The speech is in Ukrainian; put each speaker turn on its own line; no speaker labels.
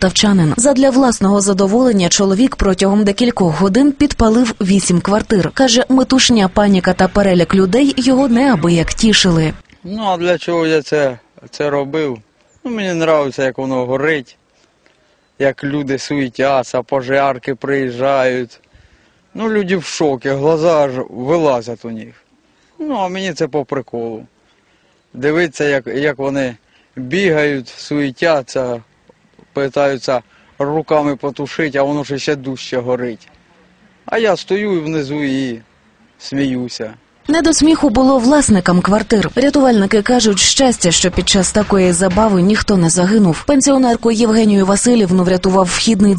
Тавчанин задля власного задоволення чоловік протягом декількох годин підпалив вісім квартир. каже, метушня, паніка та переляк людей його неабияк тішили.
Ну, а для чого я це, це робив? Ну, мені подобається, як воно горить, як люди суетяться, пожарки приїжджають. Ну, люди в шокі, глаза аж вилазять у них. Ну, а мені це по приколу. Дивитися, як, як вони бігають, суетяться, питаються руками потушити, а воно ж ще дужче горить. А я стою внизу і сміюся.
Не до сміху було власникам квартир. Рятувальники кажуть, щастя, що під час такої забави ніхто не загинув. Пенсіонерку Євгенію Васильівну врятував вхідний